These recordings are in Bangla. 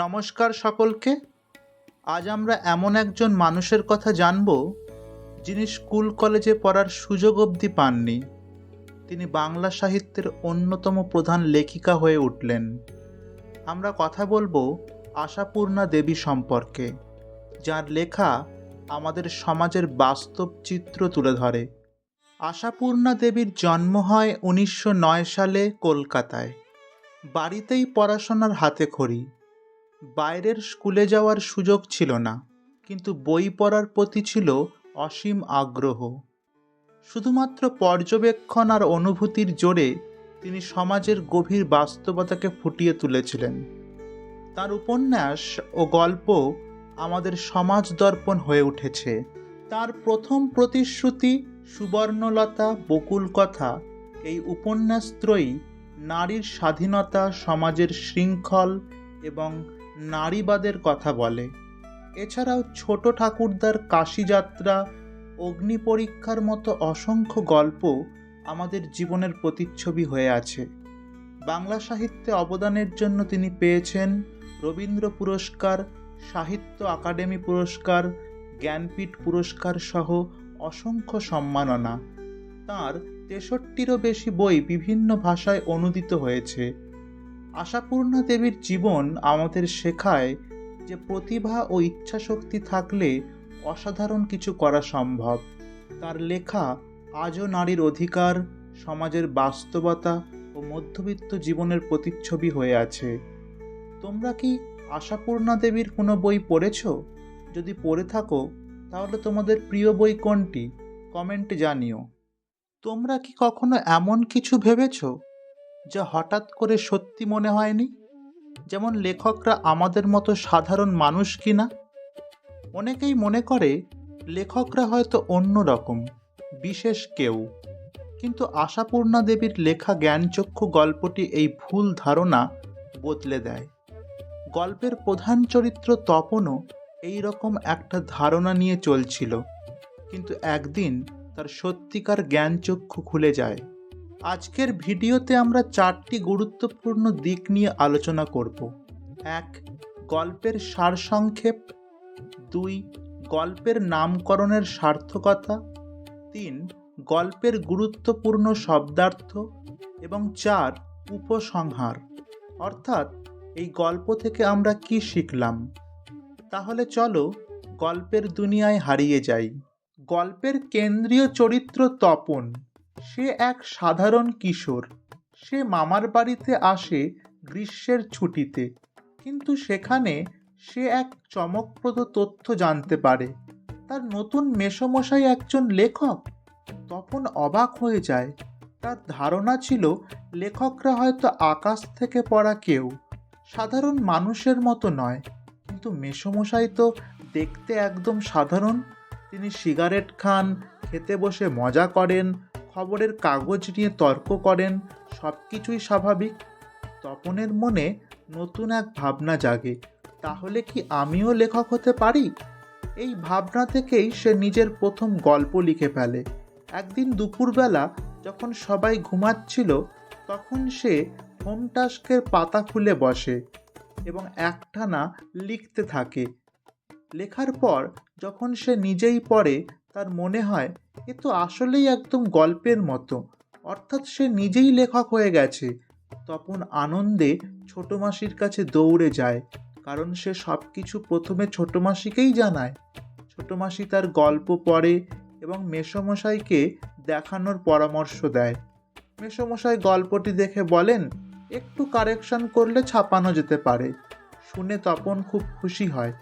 নমস্কার সকলকে। আজ আমরা এমন একজন মানুষের কথা জানব, যিনি স্কুল কলেজে পড়ার সুযোগ অবধি পাননি। তিনি বাংলা সাহিত্যের অন্যতম প্রধান লেখিকা হয়ে উঠলেন। আমরা কথা বলব আশাপূর্ণা দেবী সম্পর্কে, যার লেখা আমাদের সমাজের বাস্তব চিত্র তুলে ধরে। আশাপূর্ণা দেবীর জন্ম হয় উনিশশো নয় সালে কলকাতায়। বাড়িতেই পড়াশোনার হাতে খড়ি। বাইরের স্কুলে যাওয়ার সুযোগ ছিল না, কিন্তু বই পড়ার প্রতি ছিল অসীম আগ্রহ। শুধুমাত্র পর্যবেক্ষণ আর অনুভূতির জোরে তিনি সমাজের গভীর বাস্তবতাকে ফুটিয়ে তুলেছিলেন। তার উপন্যাস ও গল্প আমাদের সমাজ দর্পণ হয়ে উঠেছে। তার প্রথম প্রতিশ্রুতি সুবর্ণলতা বকুল কথা। এই উপন্যাসত্রয়ী নারীর স্বাধীনতা, সমাজের শৃঙ্খল এবং নারীবাদের কথা বলে। এছাড়াও ছোট ঠাকুরদার কাশিযাত্রা, অগ্নি পরীক্ষার মতো অসংখ্য গল্প আমাদের জীবনের প্রতিচ্ছবি হয়ে আছে। বাংলা সাহিত্যে অবদানের জন্য তিনি পেয়েছেন রবীন্দ্র পুরস্কার, সাহিত্য আকাডেমি পুরস্কার, জ্ঞানপীঠ পুরস্কার সহ অসংখ্য সম্মাননা। তার তেষট্টিরও বেশি বই বিভিন্ন ভাষায় অনুদিত হয়েছে। আশাপূর্ণা দেবীর জীবন আমাদের শেখায় যে প্রতিভা ও ইচ্ছাশক্তি থাকলে অসাধারণ কিছু করা সম্ভব। তার লেখা আজও নারীর অধিকার, সমাজের বাস্তবতা ও মধ্যবিত্ত জীবনের প্রতিচ্ছবি হয়ে আছে। তোমরা কি আশাপূর্ণা দেবীর কোনো বই পড়েছ? যদি পড়ে থাকো, তাহলে তোমাদের প্রিয় বই কোনটি? কমেন্টে জানিও। তোমরা কি কখনো এমন কিছু ভেবেছো? যা হঠাৎ করে সত্যি মনে হয়নি? যেমন লেখকরা আমাদের মতো সাধারণ মানুষ কিনা অনেকেই মনে করে লেখকরা হয়তো অন্য রকম, বিশেষ কেউ। কিন্তু আশাপূর্ণা দেবীর লেখা জ্ঞানচক্ষু গল্পটি এই ভুল ধারণা বদলে দেয়। গল্পের প্রধান চরিত্র তপনও এই রকম একটা ধারণা নিয়ে চলছিল। কিন্তু একদিন তার সত্যিকার জ্ঞানচক্ষু খুলে যায়। আজকের ভিডিওতে আমরা চারটি গুরুত্বপূর্ণ দিক নিয়ে আলোচনা করব। এক, গল্পের সারসংক্ষেপ। দুই, গল্পের নামকরণের সার্থকতা। তিন, গল্পের গুরুত্বপূর্ণ শব্দার্থ। এবং চার, উপসংহার। অর্থাৎ, এই গল্প থেকে আমরা কি শিখলাম? তাহলে চলো গল্পের দুনিয়ায় হারিয়ে যাই। গল্পের কেন্দ্রীয় চরিত্র তপন। সে এক সাধারণ কিশোর। সে মামার বাড়িতে আসে গ্রীষ্মের ছুটিতে। কিন্তু সেখানে সে এক চমকপ্রদ তথ্য জানতে পারে। তার নতুন মেসমশাই একজন লেখক। তপন অবাক হয়ে যায়। তার ধারণা ছিল, লেখকরা হয়তো আকাশ থেকে পড়া কেউ। সাধারণ মানুষের মতো নয়। কিন্তু মেসমশাই তো দেখতে একদম সাধারণ। তিনি সিগারেট খান, খেতে বসে মজা করেন খবরের কাগজ নিয়ে তর্ক করেন সব কিছুই স্বাভাবিক। তপনের মনে নতুন এক ভাবনা জাগে, তাহলে কি আমিও লেখক হতে পারি? এই ভাবনা থেকেই সে নিজের প্রথম গল্প লিখে ফেলে। একদিন দুপুরবেলা যখন সবাই ঘুমাচ্ছিল, তখন সে হোম টাস্কের পাতা খুলে বসে এবং একটানা লিখতে থাকে। লেখার পর যখন সে নিজেই পড়ে তার মনে হয় এ তো আসলেই একদম গল্পের মতো। অর্থাৎ সে নিজেই লেখক হয়ে গেছে। তপন আনন্দে ছোট মাসির কাছে দৌড়ে যায়, কারণ সে সব কিছু প্রথমে ছোট মাসিকেই জানায়। ছোট মাসি তার গল্প পড়ে এবং মেসমশাইকে দেখানোর পরামর্শ দেয়। মেসমশাই গল্পটি দেখে বলেন, একটু কারেকশন করলে ছাপানো যেতে পারে। শুনে তপন খুব খুশি হয়।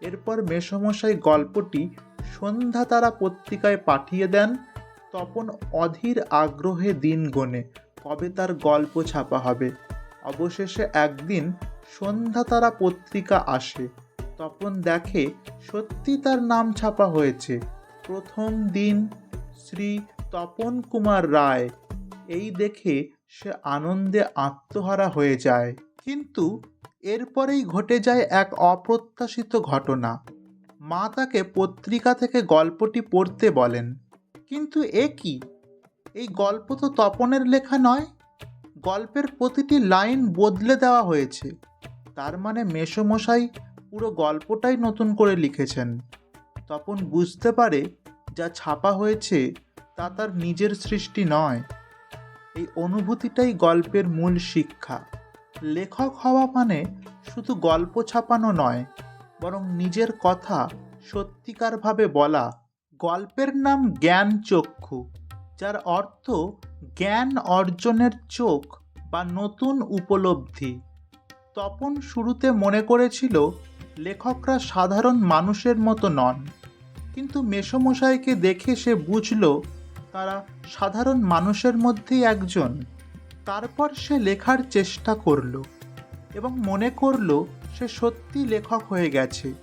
এরপর মেসমশাই গল্পটি সন্ধ্যা তারা পত্রিকায় পাঠিয়ে দেন। তপন অধীর আগ্রহে দিন গোনে, কবে তার গল্প ছাপা হবে। অবশেষে একদিন সন্ধ্যা তারা পত্রিকা আসে। তপন দেখে সত্যি তার নাম ছাপা হয়েছে। প্রথম দিন শ্রী তপন কুমার রায়। এই দেখে সে আনন্দে আত্মহারা হয়ে যায়। কিন্তু এরপরেই ঘটে যায় এক অপ্রত্যাশিত ঘটনা। মা তাকে পত্রিকা থেকে গল্পটি পড়তে বলেন। কিন্তু এ কি? এই গল্প তো তপনের লেখা নয়। গল্পের প্রতিটি লাইন বদলে দেওয়া হয়েছে। তার মানে মেসোমশাই পুরো গল্পটাই নতুন করে লিখেছেন। তপন বুঝতে পারে যা ছাপা হয়েছে তা তার নিজের সৃষ্টি নয়। এই অনুভূতিটাই গল্পের মূল শিক্ষা। লেখক হওয়া মানে শুধু গল্প ছাপানো নয় বরং নিজের কথা সত্যিকারভাবে বলা গল্পের নাম জ্ঞান চক্ষু, যার অর্থ জ্ঞান অর্জনের চোখ বা নতুন উপলব্ধি। তপন শুরুতে মনে করেছিল, লেখকরা সাধারণ মানুষের মতো নন, কিন্তু মেসমশাইকে দেখে সে বুঝল, তারা সাধারণ মানুষের মধ্যেই একজন। তারপর সে লেখার চেষ্টা করল এবং মনে করল সে সত্যি লেখক হয়ে গেছে।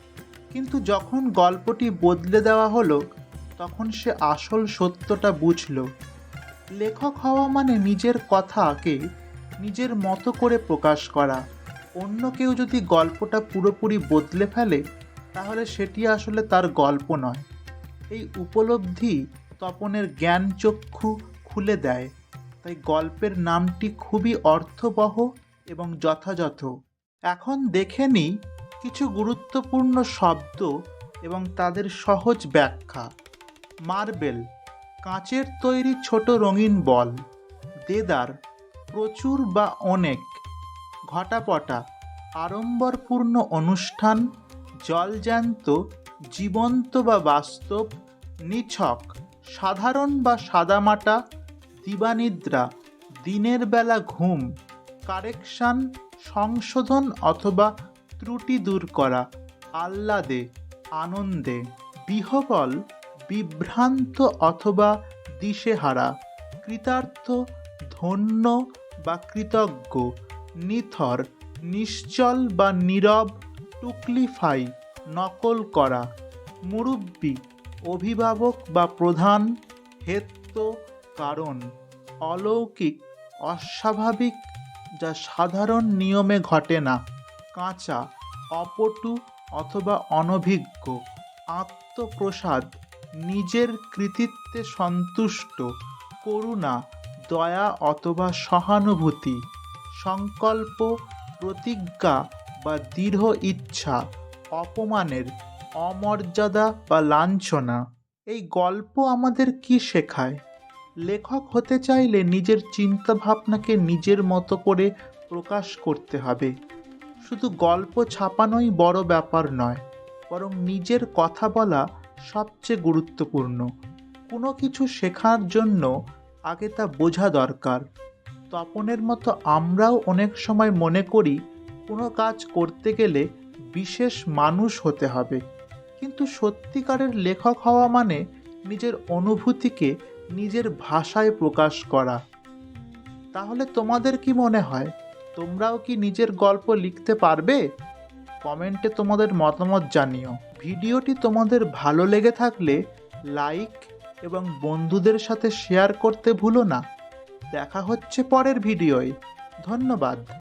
কিন্তু যখন গল্পটি বদলে দেওয়া হলো, তখন সে আসল সত্যটা বুঝল। লেখক হওয়া মানে নিজের কথাকে নিজের মতো করে প্রকাশ করা। অন্য কেউ যদি গল্পটা পুরোপুরি বদলে ফেলে, তাহলে সেটি আসলে তার গল্প নয়। এই উপলব্ধি তপনের জ্ঞান চক্ষু খুলে দেয়। তাই গল্পের নামটি খুবই অর্থবহ এবং যথাযথ। এখন দেখে নিই কিছু গুরুত্বপূর্ণ শব্দ এবং তাদের সহজ ব্যাখ্যা। মার্বেল, কাঁচের তৈরি ছোট রঙিন বল। দেদার, প্রচুর বা অনেক। ঘটাপটা, আড়ম্বরপূর্ণ অনুষ্ঠান। জলজ্যান্ত, জীবন্ত বা বাস্তব। নিছক, সাধারণ বা সাদামাটা। দিবানিদ্রা, দিনের বেলা ঘুম। কারেকশান সংশোধন অথবা ত্রুটি দূর করা, আহ্লাদে, আনন্দে, বিহবল, বিভ্রান্ত অথবা দিশেহারা, কৃতার্থ, ধন্য বা কৃতজ্ঞ, নিথর, নিশ্চল বা নীরব, টুকলিফাই, নকল করা, মুরব্বী, অভিভাবক বা প্রধান, হেত্য কারণ, অলৌকিক, অস্বাভাবিক যা সাধারণ নিয়মে ঘটে না। কাঁচা, অপটু অথবা অনভিজ্ঞ, আত্মপ্রসাদ, নিজের কৃতিত্বে সন্তুষ্ট, করুণা, দয়া অথবা সহানুভূতি, সংকল্প, প্রতিজ্ঞা বা দৃঢ় ইচ্ছা, অপমানের, অমর্যাদা বা লাঞ্ছনা। এই গল্প আমাদের কি শেখায়? লেখক হতে চাইলে নিজের চিন্তাভাবনাকে নিজের মতো করে প্রকাশ করতে হবে। শুধু গল্প ছাপানোই বড় ব্যাপার নয়, বরং নিজের কথা বলা সবচেয়ে গুরুত্বপূর্ণ। কোনো কিছু শেখার জন্য আগে তা বোঝা দরকার। তপনের মতো আমরাও অনেক সময় মনে করি, কোনো কাজ করতে গেলে বিশেষ মানুষ হতে হবে। কিন্তু সত্যিকারের লেখক হওয়া মানে নিজের অনুভূতিকে নিজের ভাষায় প্রকাশ করা। তাহলে তোমাদের কি মনে হয়? তোমরাও কি নিজের গল্প লিখতে পারবে? কমেন্টে তোমাদের মতামত জানিও। ভিডিওটি তোমাদের ভালো লেগে থাকলে লাইক এবং বন্ধুদের সাথে শেয়ার করতে ভুলো না। দেখা হচ্ছে পরের ভিডিওয়। ধন্যবাদ।